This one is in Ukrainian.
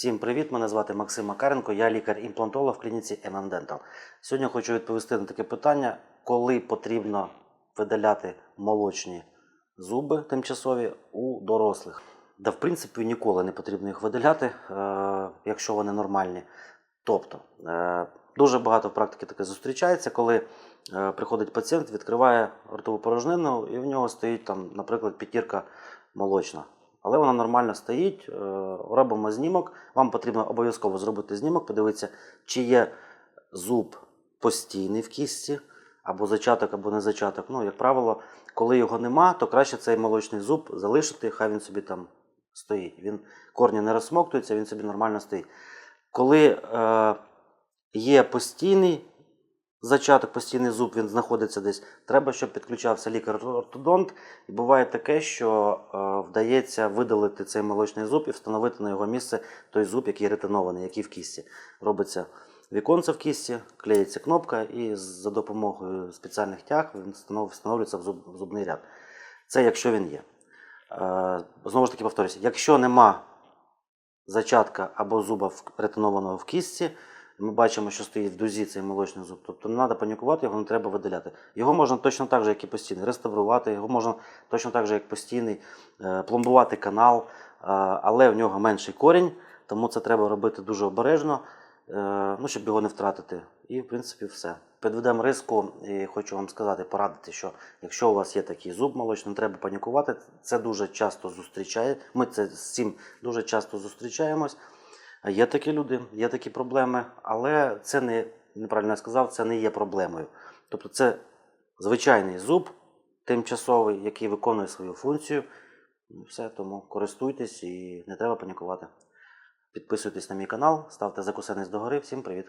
Всім привіт! Мене звати Максим Макаренко, я лікар-імплантолог в клініці MM Dental. Сьогодні хочу відповісти на таке питання, коли потрібно видаляти молочні зуби тимчасові у дорослих. Да, в принципі, ніколи не потрібно їх видаляти, е, якщо вони нормальні. Тобто, е, дуже багато в практиці таке зустрічається, коли е, приходить пацієнт, відкриває ротову порожнину, і в нього стоїть там, наприклад, п'ятірка молочна. Але вона нормально стоїть, е, робимо знімок. Вам потрібно обов'язково зробити знімок, подивитися, чи є зуб постійний в кістці, або зачаток, або не зачаток. Ну, як правило, коли його нема, то краще цей молочний зуб залишити, хай він собі там стоїть. Він корні не розсмоктуються, він собі нормально стоїть. Коли е, є постійний зачаток, постійний зуб, він знаходиться десь, треба, щоб підключався лікар-ортодонт. І буває таке, що е, вдається видалити цей молочний зуб і встановити на його місце той зуб, який ретинований, який в кісті. Робиться віконце в кісті, клеїться кнопка, і за допомогою спеціальних тяг він встанов- встановлюється в, зуб, зубний ряд. Це якщо він є. Е, знову ж таки повторюся, якщо нема зачатка або зуба в- ретинованого в кістці, ми бачимо, що стоїть в дузі цей молочний зуб. Тобто не треба панікувати, його не треба видаляти. Його можна точно так же, як і постійний, реставрувати, його можна точно так же, як постійний, е, пломбувати канал, е, але в нього менший корінь, тому це треба робити дуже обережно, е, ну, щоб його не втратити. І, в принципі, все. Підведемо риску, і хочу вам сказати, порадити, що якщо у вас є такий зуб молочний, не треба панікувати. Це дуже часто зустрічає. Ми це з цим дуже часто зустрічаємось. Є такі люди, є такі проблеми, але це не неправильно я сказав, це не є проблемою. Тобто це звичайний зуб тимчасовий, який виконує свою функцію. Ну, Все, тому користуйтесь і не треба панікувати. Підписуйтесь на мій канал, ставте закусенець догори. Всім привіт!